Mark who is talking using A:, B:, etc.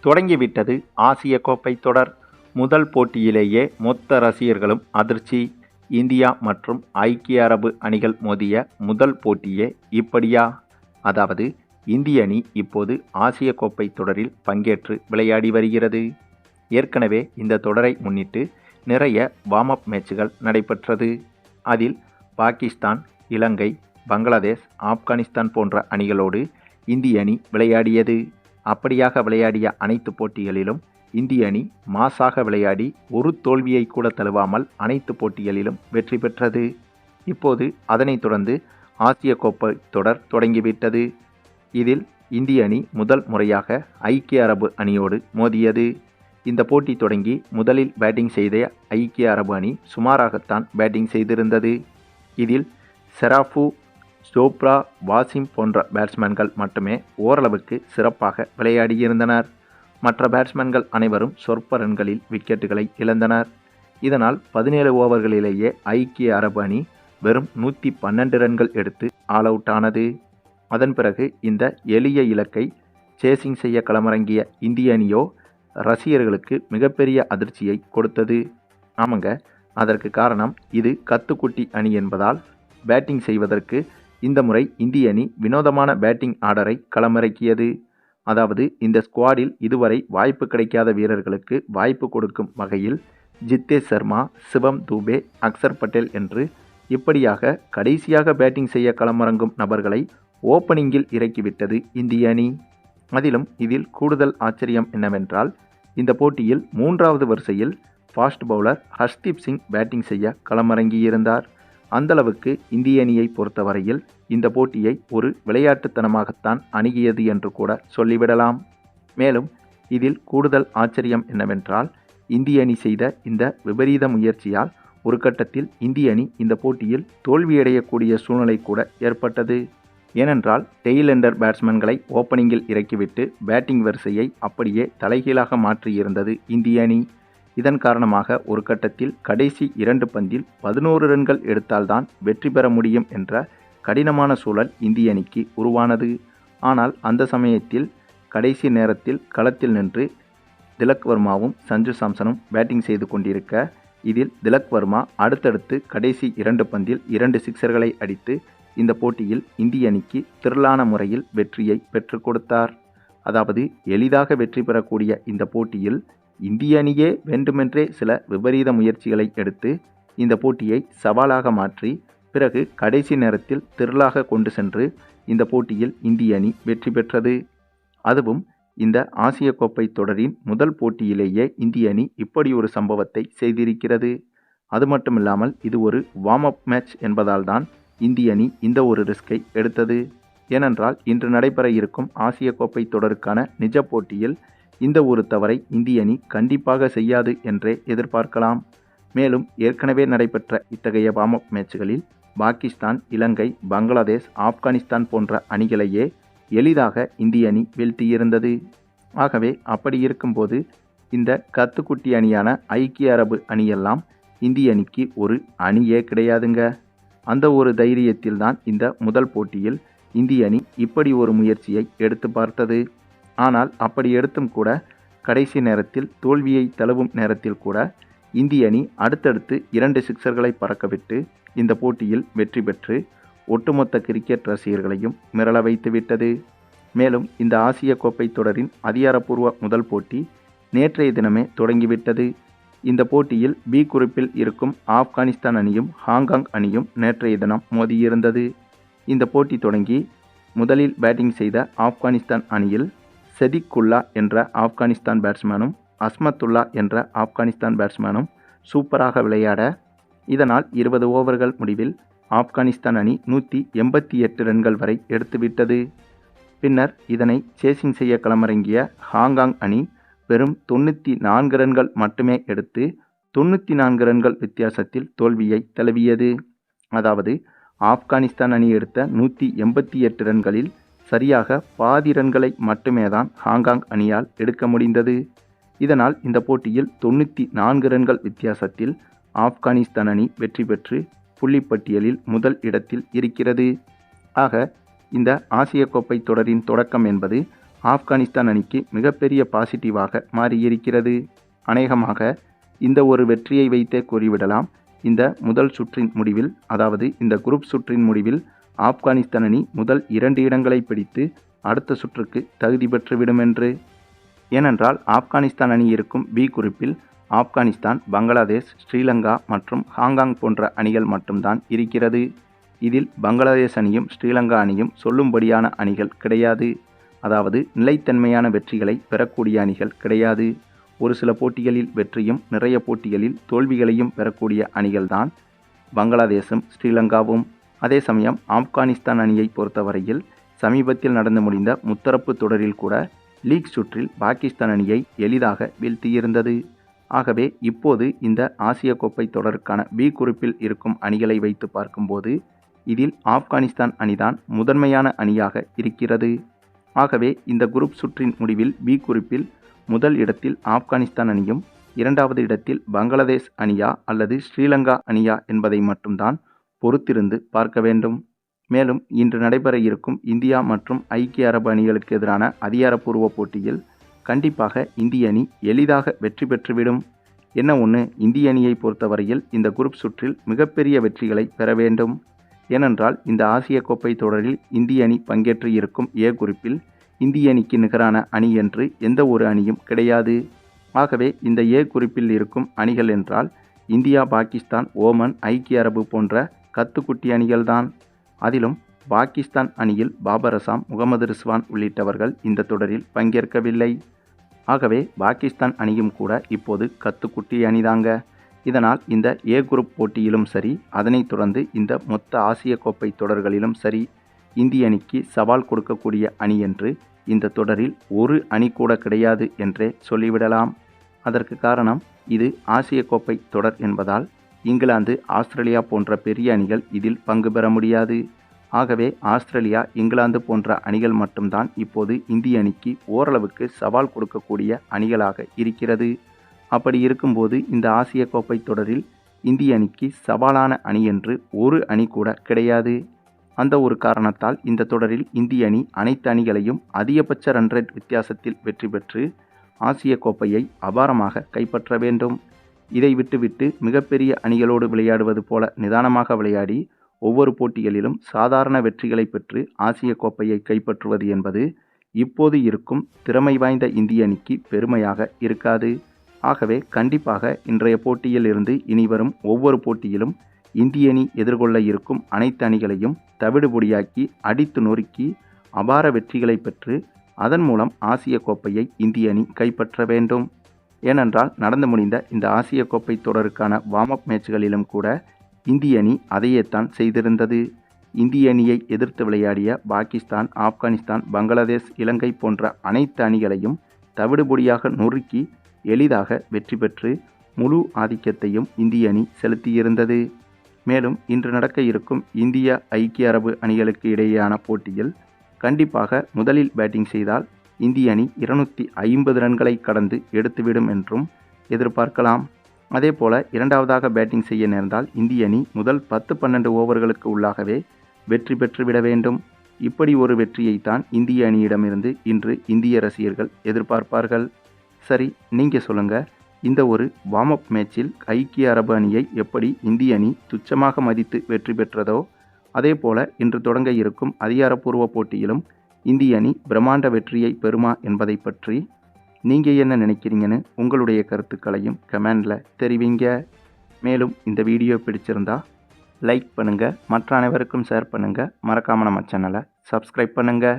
A: தொடங்கிவிட்டது. ஆசிய கோப்பை தொடர் முதல் போட்டியிலேயே மொத்த ரசிகர்களும் அதிர்ச்சி இந்தியா மற்றும் ஐக்கிய அரபு அணிகள் மோதிய முதல் போட்டியே இப்படியா? அதாவது இந்திய அணி இப்போது ஆசிய கோப்பை தொடரில் பங்கேற்று விளையாடி வருகிறது. ஏற்கனவே இந்த தொடரை முன்னிட்டு நிறைய வார்ம் அப் மேட்சுகள் நடைபெற்றது. அதில் பாகிஸ்தான் இலங்கை பங்களாதேஷ் ஆப்கானிஸ்தான் போன்ற அணிகளோடு இந்திய அணி விளையாடியது. அப்படியாக விளையாடிய அனைத்து போட்டிகளிலும் இந்திய அணி மாசாக விளையாடி ஒரு தோல்வியை கூட தழுவாமல் அனைத்து போட்டிகளிலும் வெற்றி பெற்றது. இப்போது அதனைத் தொடர்ந்து ஆசிய கோப்பை தொடர் தொடங்கிவிட்டது. இதில் இந்திய அணி முதல் முறையாக ஐக்கிய அரபு அணியோடு மோதியது. இந்த போட்டி தொடங்கி முதலில் பேட்டிங் செய்த ஐக்கிய அரபு அணி சுமாராகத்தான் பேட்டிங் செய்திருந்தது. இதில் செராஃபு சோப்ரா வாசிம் போன்ற பேட்ஸ்மேன்கள் மட்டுமே ஓரளவுக்கு சிறப்பாக விளையாடியிருந்தனர் மற்ற பேட்ஸ்மேன்கள் அனைவரும் சொற்ப ரன்களில் விக்கெட்டுகளை இழந்தனர். இதனால் பதினேழு ஓவர்களிலேயே ஐக்கிய அரபு அணி வெறும் நூற்றி பன்னெண்டு ரன்கள் எடுத்து ஆல் அவுட் ஆனது. அதன் பிறகு இந்த எளிய இலக்கை சேசிங் செய்ய களமிறங்கிய இந்திய அணியோ ரசிகர்களுக்கு மிகப்பெரிய அதிர்ச்சியை கொடுத்தது. ஆமாங்க அதற்கு காரணம் இது கத்துக்குட்டி அணி என்பதால் பேட்டிங் செய்வதற்கு இந்த முறை இந்திய அணி வினோதமான பேட்டிங் ஆர்டரை களமிறக்கியது. அதாவது இந்த ஸ்குவாடில் இதுவரை வாய்ப்பு கிடைக்காத வீரர்களுக்கு வாய்ப்பு கொடுக்கும் வகையில் ஜித்தேஷ் சர்மா சிவம் தூபே அக்சர் பட்டேல் என்று இப்படியாக கடைசியாக பேட்டிங் செய்ய களமிறங்கும் நபர்களை ஓப்பனிங்கில் இறக்கிவிட்டது இந்திய அணி. அதிலும் இதில் கூடுதல் ஆச்சரியம் என்னவென்றால் இந்த போட்டியில் மூன்றாவது வரிசையில் fast bowler Harshdeep Singh batting செய்ய களமிறங்கியிருந்தார். அந்தளவுக்கு இந்திய அணியை பொறுத்தவரையில் இந்த போட்டியை ஒரு விளையாட்டுத்தனமாகத்தான் அணுகியது என்று கூட சொல்லிவிடலாம். மேலும் இதில் கூடுதல் ஆச்சரியம் என்னவென்றால் இந்திய அணி செய்த இந்த விபரீத முயற்சியால் ஒரு கட்டத்தில் இந்திய அணி இந்த போட்டியில் தோல்வியடையக்கூடிய சூழ்நிலை கூட ஏற்பட்டது. ஏனென்றால் டெய்லெண்டர் பேட்ஸ்மேன்களை ஓப்பனிங்கில் இறக்கிவிட்டு பேட்டிங் வரிசையை அப்படியே தலைகீழாக மாற்றியிருந்தது இந்திய அணி. இதன் காரணமாக ஒரு கட்டத்தில் கடைசி இரண்டு பந்தில் பதினோரு ரன்கள் எடுத்தால்தான் வெற்றி பெற முடியும் என்ற கடினமான சூழல் இந்திய அணிக்கு உருவானது. ஆனால் அந்த சமயத்தில் கடைசி நேரத்தில் களத்தில் நின்று திலக் வர்மாவும் சஞ்சு சாம்சனும் பேட்டிங் செய்து கொண்டிருக்க இதில் திலக் வர்மா அடுத்தடுத்து கடைசி இரண்டு பந்தில் இரண்டு சிக்சர்களை அடித்து இந்த போட்டியில் இந்திய அணிக்கு திரளான முறையில் வெற்றியை பெற்றுக் கொடுத்தார். அதாவது எளிதாக வெற்றி பெறக்கூடிய இந்த போட்டியில் இந்திய அணியே வேண்டுமென்றே சில விபரீத முயற்சிகளை எடுத்து இந்த போட்டியை சவாலாக மாற்றி பிறகு கடைசி நேரத்தில் திரளாக கொண்டு சென்று இந்த போட்டியில் இந்திய அணி வெற்றி பெற்றது. அதுவும் இந்த ஆசிய கோப்பை தொடரின் முதல் போட்டியிலேயே இந்திய அணி இப்படி ஒரு சம்பவத்தை செய்திருக்கிறது. அது மட்டுமில்லாமல் இது ஒரு வார்ம் அப் மேட்ச் என்பதால் தான் இந்திய அணி இந்த ஒரு ரிஸ்கை எடுத்தது. ஏனென்றால் இன்று நடைபெற இருக்கும் ஆசிய கோப்பை தொடருக்கான நிஜ போட்டியில் இந்த ஒரு தவறை இந்திய அணி கண்டிப்பாக செய்யாது என்றே எதிர்பார்க்கலாம். மேலும் ஏற்கனவே நடைபெற்ற இத்தகைய வார்ம் அப் மேட்சுகளில் பாகிஸ்தான் இலங்கை பங்களாதேஷ் ஆப்கானிஸ்தான் போன்ற அணிகளையே எளிதாக இந்திய அணி வீழ்த்தியிருந்தது. ஆகவே அப்படி இருக்கும்போது இந்த கத்துக்குட்டி அணியான ஐக்கிய அரபு அணியெல்லாம் இந்திய அணிக்கு ஒரு அணியே கிடையாதுங்க. அந்த ஒரு தைரியத்தில்தான் இந்த முதல் போட்டியில் இந்திய அணி இப்படி ஒரு முயற்சியை எடுத்து பார்த்தது. ஆனால் அப்படி எடுத்தும் கூட கடைசி நேரத்தில் தோல்வியை தழுவும் நேரத்தில் கூட இந்திய அணி அடுத்தடுத்து இரண்டு சிக்சர்களை பறக்கவிட்டு இந்த போட்டியில் வெற்றி பெற்று ஒட்டுமொத்த கிரிக்கெட் ரசிகர்களையும் மிரள வைத்துவிட்டது மேலும் இந்த ஆசிய கோப்பை தொடரின் அதிகாரப்பூர்வ முதல் போட்டி நேற்றைய தினமே தொடங்கிவிட்டது. இந்த போட்டியில் பி குறிப்பில் இருக்கும் ஆப்கானிஸ்தான் அணியும் ஹாங்காங் அணியும் நேற்றைய தினம் மோதியிருந்தது. இந்த போட்டி தொடங்கி முதலில் பேட்டிங் செய்த ஆப்கானிஸ்தான் அணியில் செதிக்குல்லா என்ற ஆப்கானிஸ்தான் பேட்ஸ்மேனும் அஸ்மத்துல்லா என்ற ஆப்கானிஸ்தான் பேட்ஸ்மேனும் சூப்பராக விளையாட இதனால் இருபது ஓவர்கள் முடிவில் ஆப்கானிஸ்தான் அணி நூற்றி எண்பத்தி எட்டு ரன்கள் வரை எடுத்துவிட்டது. பின்னர் இதனை சேசிங் செய்ய களமிறங்கிய ஹாங்காங் அணி வெறும் தொண்ணூற்றி நான்கு ரன்கள் மட்டுமே எடுத்து தொண்ணூற்றி நான்கு ரன்கள் வித்தியாசத்தில் தோல்வியை தழுவியது. அதாவது ஆப்கானிஸ்தான் அணி எடுத்த நூற்றி எண்பத்தி எட்டு ரன்களில் சரியாக பாதி ரன்களை மட்டுமே தான் ஹாங்காங் அணியால் எடுக்க முடிந்தது. இதனால் இந்த போட்டியில் தொண்ணூற்றி நான்கு ரன்கள் வித்தியாசத்தில் ஆப்கானிஸ்தான் அணி வெற்றி பெற்று புள்ளிப்பட்டியலில் முதல் இடத்தில் இருக்கிறது. ஆக இந்த ஆசிய கோப்பை தொடரின் தொடக்கம் என்பது ஆப்கானிஸ்தான் அணிக்கு மிகப்பெரிய பாசிட்டிவாக மாறியிருக்கிறது. அநேகமாக இந்த ஒரு வெற்றியை வைத்தே கூறிவிடலாம். இந்த முதல் சுற்றின் முடிவில் அதாவது இந்த குரூப் சுற்றின் முடிவில் ஆப்கானிஸ்தான் அணி முதல் இரண்டு இடங்களை பிடித்து அடுத்த சுற்றுக்கு தகுதி பெற்றுவிடும் என்று ஏனென்றால் ஆப்கானிஸ்தான் அணி இருக்கும் பி குறிப்பில் ஆப்கானிஸ்தான் பங்களாதேஷ் ஸ்ரீலங்கா மற்றும் ஹாங்காங் போன்ற அணிகள் மட்டும்தான் இருக்கிறது. இதில் பங்களாதேஷ் அணியும் ஸ்ரீலங்கா அணியும் சொல்லும்படியான அணிகள் கிடையாது. அதாவது நிலைத்தன்மையான வெற்றிகளை பெறக்கூடிய அணிகள் கிடையாது. ஒரு சில போட்டிகளில் வெற்றியும் நிறைய போட்டிகளில் தோல்விகளையும் பெறக்கூடிய அணிகள்தான் பங்களாதேஷும் ஸ்ரீலங்காவும். அதே சமயம் ஆப்கானிஸ்தான் அணியை பொறுத்தவரையில் சமீபத்தில் நடந்து முடிந்த முத்தரப்பு தொடரில் கூட லீக் சுற்றில் பாகிஸ்தான் அணியை எளிதாக வீழ்த்தியிருந்தது. ஆகவே இப்போது இந்த ஆசிய கோப்பை தொடருக்கான பி குறிப்பில் இருக்கும் அணிகளை வைத்து பார்க்கும்போது இதில் ஆப்கானிஸ்தான் அணிதான் முதன்மையான அணியாக இருக்கிறது. ஆகவே இந்த குரூப் சுற்றின் முடிவில் பி குறிப்பில் முதல் இடத்தில் ஆப்கானிஸ்தான் அணியும் இரண்டாவது இடத்தில் பங்களாதேஷ் அணியா அல்லது ஸ்ரீலங்கா அணியா என்பதை மட்டும்தான் பொறுத்திருந்து பார்க்க வேண்டும். மேலும் இன்று நடைபெற இருக்கும் இந்தியா மற்றும் ஐக்கிய அரபு அணிகளுக்கு எதிரான அதிகாரப்பூர்வ போட்டியில் கண்டிப்பாக இந்திய அணி எளிதாக வெற்றி பெற்றுவிடும். என்ன ஒன்று இந்திய அணியை பொறுத்தவரையில் இந்த குரூப் சுற்றில் மிகப்பெரிய வெற்றிகளை பெற வேண்டும். ஏனென்றால் இந்த ஆசிய கோப்பை தொடரில் இந்திய அணி பங்கேற்று இருக்கும் ஏ குறிப்பில் இந்திய அணிக்கு நிகரான அணி என்று எந்த ஒரு அணியும் கிடையாது. ஆகவே இந்த ஏ குறிப்பில் இருக்கும் அணிகள் என்றால் இந்தியா பாகிஸ்தான் ஓமன் ஐக்கிய அரபு போன்ற கத்துக்குட்டி அணிகள்தான். அதிலும் பாகிஸ்தான் அணியில் பாபர் அசாம் முகமது ரிஸ்வான் உள்ளிட்டவர்கள் இந்த தொடரில் பங்கேற்கவில்லை. ஆகவே பாகிஸ்தான் அணியும் கூட இப்போது கத்துக்குட்டி அணிதாங்க. இதனால் இந்த ஏ குரூப் போட்டியிலும் சரி அதனைத் தொடர்ந்து இந்த மொத்த ஆசிய கோப்பை தொடர்களிலும் சரி இந்திய அணிக்கு சவால் கொடுக்கக்கூடிய அணி என்று இந்த தொடரில் ஒரு அணி கூட கிடையாது என்றே சொல்லிவிடலாம். அதற்கு காரணம் இது ஆசிய கோப்பை தொடர் என்பதால் இங்கிலாந்து ஆஸ்திரேலியா போன்ற பெரிய அணிகள் இதில் பங்கு பெற முடியாது. ஆகவே ஆஸ்திரேலியா இங்கிலாந்து போன்ற அணிகள் மட்டும்தான் இப்போது இந்திய அணிக்கு ஓரளவுக்கு சவால் கொடுக்கக்கூடிய அணிகளாக இருக்கிறது. அப்படி இருக்கும்போது இந்த ஆசிய கோப்பை தொடரில் இந்திய அணிக்கு சவாலான அணி என்று ஒரு அணி கூட கிடையாது. அந்த ஒரு காரணத்தால் இந்த தொடரில் இந்திய அணி அனைத்து அணிகளையும் அதிகபட்ச ரன் ரேட் வித்தியாசத்தில் வெற்றி பெற்று ஆசிய கோப்பையை அபாரமாக கைப்பற்ற வேண்டும். இதை விட்டுவிட்டு மிகப்பெரிய அணிகளோடு விளையாடுவது போல நிதானமாக விளையாடி ஒவ்வொரு போட்டிகளிலும் சாதாரண வெற்றிகளை பெற்று ஆசிய கோப்பையை கைப்பற்றுவது என்பது இப்போது இருக்கும் திறமை வாய்ந்த இந்திய அணிக்கு பெருமையாக இருக்காது. ஆகவே கண்டிப்பாக இன்றைய போட்டியில் இருந்து இனிவரும் ஒவ்வொரு போட்டியிலும் இந்திய அணி எதிர்கொள்ள இருக்கும் அனைத்து அணிகளையும் தவிடுபொடியாக்கி அடித்து நொறுக்கி அபார வெற்றிகளை பெற்று அதன் மூலம் ஆசிய கோப்பையை இந்திய அணி கைப்பற்ற வேண்டும். ஏனென்றால் நடந்து முடிந்த இந்த ஆசிய கோப்பை தொடருக்கான வார்ம் அப் மேட்ச்களிலும் கூட இந்திய அணி அதையேத்தான் செய்திருந்தது. இந்திய அணியை எதிர்த்து விளையாடிய பாகிஸ்தான் ஆப்கானிஸ்தான் பங்களாதேஷ் இலங்கை போன்ற அனைத்து அணிகளையும் தவிடுபொடியாக நொறுக்கி எளிதாக வெற்றி பெற்று முழு ஆதிக்கத்தையும் இந்திய அணி செலுத்தியிருந்தது. மேலும் இன்று நடக்க இருக்கும் இந்திய ஐக்கிய அரபு அணிகளுக்கு இடையேயான போட்டியில் கண்டிப்பாக முதலில் பேட்டிங் செய்தால் இந்திய அணி இருநூற்றி ஐம்பது ரன்களை கடந்து எடுத்துவிடும் என்றும் எதிர்பார்க்கலாம். அதேபோல இரண்டாவதாக பேட்டிங் செய்ய நேர்ந்தால் இந்திய அணி முதல் பத்து பன்னெண்டு ஓவர்களுக்கு உள்ளாகவே வெற்றி பெற்றுவிட வேண்டும். இப்படி ஒரு வெற்றியைத்தான் இந்திய அணியிடமிருந்து இன்று இந்திய ரசிகர்கள் எதிர்பார்ப்பார்கள். சரி நீங்கள் சொல்லுங்கள் இந்த ஒரு வார்ம் அப் மேட்சில் ஐக்கிய அரபு அணியை எப்படி இந்திய அணி துச்சமாக மதித்து வெற்றி பெற்றதோ அதே போல இன்று தொடங்க இருக்கும் அதிகாரப்பூர்வ போட்டியிலும் இந்திய அணி பிரம்மாண்ட வெற்றியை பெறுமா என்பதை பற்றி நீங்கள் என்ன நினைக்கிறீங்கன்னு உங்களுடைய கருத்துக்களையும் கமெண்டில் தெரிவிங்க. மேலும் இந்த வீடியோ பிடிச்சிருந்தா லைக் பண்ணுங்கள் மற்ற அனைவருக்கும் ஷேர் பண்ணுங்கள் மறக்காமல் நம்ம சேனலை சப்ஸ்கிரைப் பண்ணுங்கள்